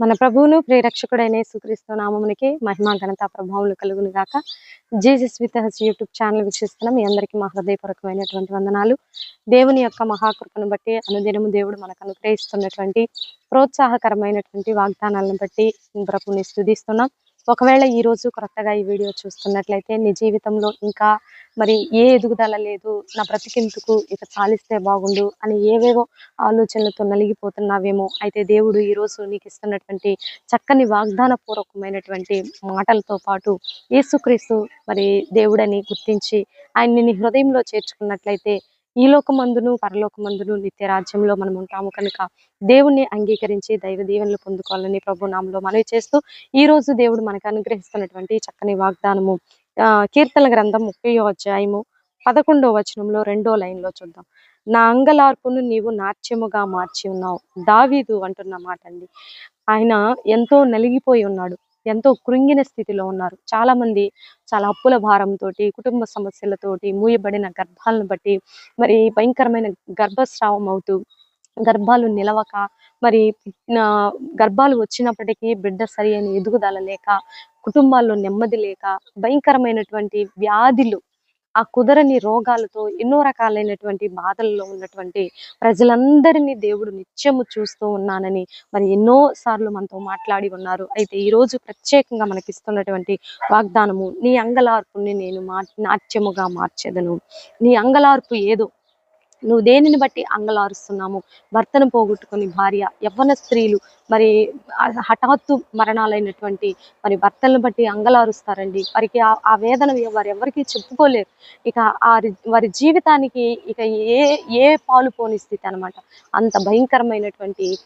మన ప్రభువును ప్రియరక్షకుడైన యేసుక్రీస్తు నామమునికి మహిమా ఘనత ప్రభావములు కలుగును గాక. Jesus with us YouTube channel వీక్షిస్తున్న మీ అందరికీ మా హృదయపూర్వకమైనటువంటి వందనాలు. దేవుని యొక్క మహాకృపను బట్టి అనుదినము దేవుడు మనకు అనుగ్రహిస్తున్నటువంటి ప్రోత్సాహకరమైనటువంటి వాగ్దానాలను బట్టి ప్రభుని స్థుతిస్తున్నాం. ఒకవేళ ఈరోజు కొత్తగా ఈ వీడియో చూస్తున్నట్లయితే నీ జీవితంలో ఇంకా మరి ఏ ఎదుగుదల లేదు నా బ్రతికిందుకు ఇక చాలిస్తే బాగుండు అని ఏవేవో ఆలోచనలతో నలిగిపోతున్నావేమో. అయితే దేవుడు ఈరోజు నీకు ఇస్తున్నటువంటి చక్కని వాగ్దాన పూర్వకమైనటువంటి మాటలతో పాటు యేసుక్రీస్తు మరి దేవుడని గుర్తించి ఆయన్ని నీ హృదయంలో చేర్చుకున్నట్లయితే ఈ లోకమందును పరలోకమందును నిత్య రాజ్యంలో మనం ఉంటాము కనుక దేవుణ్ణి అంగీకరించి దైవ దీవెనలు పొందుకోవాలని ప్రభు నామంలో మనవి చేస్తూ ఈ రోజు దేవుడు మనకు అనుగ్రహిస్తున్నటువంటి చక్కని వాగ్దానము ఆ కీర్తన గ్రంథం ముప్పై అధ్యాయము పదకొండో వచనంలో రెండో లైన్లో చూద్దాం. నా అంగలార్పును నీవు నాట్యముగా మార్చి ఉన్నావు దావీదు అంటున్న మాట అండి ఆయన ఎంతో నలిగిపోయి ఉన్నాడు. ఎంతో కృంగిన స్థితిలో ఉన్నారు. చాలా మంది చాలా అప్పుల భారంతో కుటుంబ సమస్యలతోటి మూయబడిన గర్భాలను బట్టి మరి భయంకరమైన గర్భస్రావం అవుతూ గర్భాలు నిలవక మరి ఆ, గర్భాలు వచ్చినప్పటికీ బిడ్డ సరి అయిన ఎదుగుదల లేక కుటుంబాల్లో నెమ్మది లేక భయంకరమైనటువంటి వ్యాధులు ఆ కుదరని రోగాలతో ఎన్నో రకాలైనటువంటి బాధల్లో ఉన్నటువంటి ప్రజలందరినీ దేవుడు నిత్యము చూస్తూ ఉన్నానని మరి ఎన్నో సార్లు మనతో మాట్లాడి ఉన్నారు. అయితే ఈ రోజు ప్రత్యేకంగా మనకి ఇస్తున్నటువంటి వాగ్దానము నీ అంగలార్పుని నేను మా నాట్యముగా మార్చేదను. నీ అంగలార్పు ఏదో నువ్వు దేనిని బట్టి అంగలారుస్తున్నాము భర్తను పోగొట్టుకుని భార్య యవ్వన స్త్రీలు మరి హఠాత్తు మరణాలైనటువంటి మరి భర్తలను బట్టి అంగలారుస్తారండి. వారికి ఆ- ఆ వేదన వారు ఎవరికి చెప్పుకోలేరు. ఇక ఆ వారి జీవితానికి ఇక ఏ ఏ పాలు పోని స్థితి అనమాట. అంత భయంకరమైనటువంటి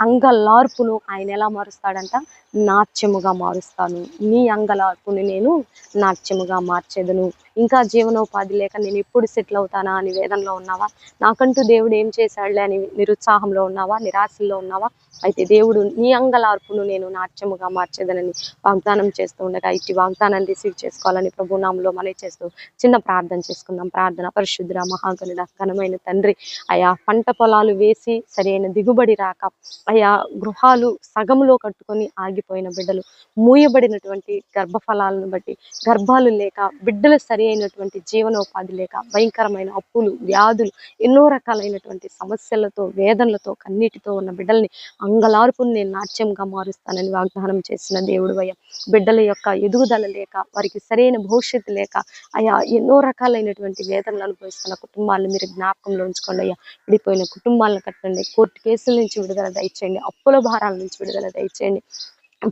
అంగలార్పును ఆయన ఎలా మారుస్తాడంట? నాట్యముగా మారుస్తాను. నీ అంగలార్పుని నేను నాట్యముగా మార్చేదను. ఇంకా జీవనోపాధి లేక నేను ఎప్పుడు సెటిల్ అవుతానా అని వేదనలో ఉన్నావా? నాకంటూ దేవుడు ఏం చేశాడులే అని నిరుత్సాహంలో ఉన్నావా? నిరాశల్లో ఉన్నావా? అయితే దేవుడు నీ అంగలార్పును నేను నాట్యముగా మార్చేదనని వాగ్దానం చేస్తూ ఉండగా ఇటు వాగ్దానాన్ని రిసీవ్ చేసుకోవాలని ప్రభునామంలో మనవి చేస్తూ చిన్న ప్రార్థన చేసుకుందాం. ప్రార్థన. పరిశుద్ధ మహాగణుడ ఘనమైన తండ్రి. అయా పంట పొలాలు వేసి సరైన దిగుబడి రాక అయా గృహాలు సగంలో కట్టుకొని ఆగిపోయిన బిడ్డలు. మూయబడినటువంటి గర్భఫలాలను బట్టి గర్భాలు లేక బిడ్డలు సరి అయినటువంటి జీవనోపాధి లేక భయంకరమైన అప్పులు వ్యాధులు ఎన్నో రకాలైనటువంటి సమస్యలతో వేదనలతో కన్నీటితో ఉన్న బిడ్డల్ని అంగలార్పుని నేను నాట్యంగా మారుస్తానని వాగ్దానం చేసిన దేవుడు అయ్యా. బిడ్డల యొక్క ఎదుగుదల లేక వారికి సరైన భవిష్యత్తు లేక అయా ఎన్నో రకాలైనటువంటి వేదనలు అనుభవిస్తున్న కుటుంబాలను మీరు జ్ఞాపకంలో ఉంచుకోండి అయ్యా. విడిపోయిన కుటుంబాలను కట్టండి. కోర్టు కేసుల నుంచి విడుదల దయచేయండి. అప్పుల భారాల నుంచి విడుదల దయచేయండి.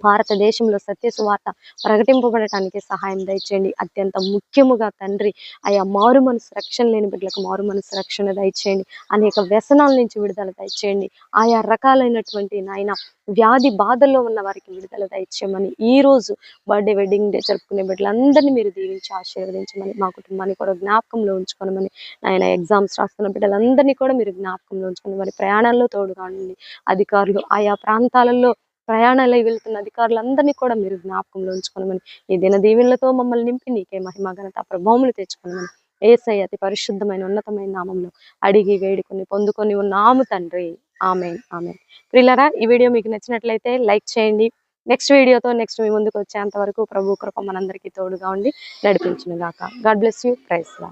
భారతదేశంలో సత్య సువార్త ప్రకటింపబడటానికి సహాయం దయచేయండి. అత్యంత ముఖ్యముగా తండ్రి ఆయా మారు మనసు రక్షణ లేని బిడ్డలకు మారు మనసు రక్షణ దయచేయండి. అనేక వ్యసనాల నుంచి విడుదల దయచేయండి. ఆయా రకాలైనటువంటి నాయన వ్యాధి బాధల్లో ఉన్న వారికి విడుదల దయచేయమని ఈ రోజు బర్త్డే వెడ్డింగ్ డే జరుపుకునే బిడ్డలందరినీ మీరు దీవించి ఆశీర్వదించమని మా కుటుంబాన్ని కూడా జ్ఞాపకంలో ఉంచుకోనమని ఆయన ఎగ్జామ్స్ రాస్తున్న బిడ్డలందరినీ కూడా మీరు జ్ఞాపకంలో ఉంచుకొని మరి ప్రయాణాల్లో తోడుగా ఉండండి. అధికారులు ఆయా ప్రాంతాలలో ప్రయాణాలై వెళ్తున్న అధికారులందరినీ కూడా మీరు జ్ఞాపకంలో ఉంచుకోనమని ఈ దిన దీవెనలతో మమ్మల్ని నింపి నీకే మహిమ ఘనత ప్రభావములు తెచ్చుకోనమని ఏసై అతి పరిశుద్ధమైన ఉన్నతమైన నామంలో అడిగి వేడుకొని పొందుకొని ఉన్నాము తండ్రి. ఆమె ఆమె ప్రిల్లరా ఈ వీడియో మీకు నచ్చినట్లయితే లైక్ చేయండి. నెక్స్ట్ వీడియోతో నెక్స్ట్ మీ ముందుకు వచ్చేంత వరకు ప్రభు కృప మనందరికీ తోడుగా ఉండి నడిపించిన గాక God bless you. Praise law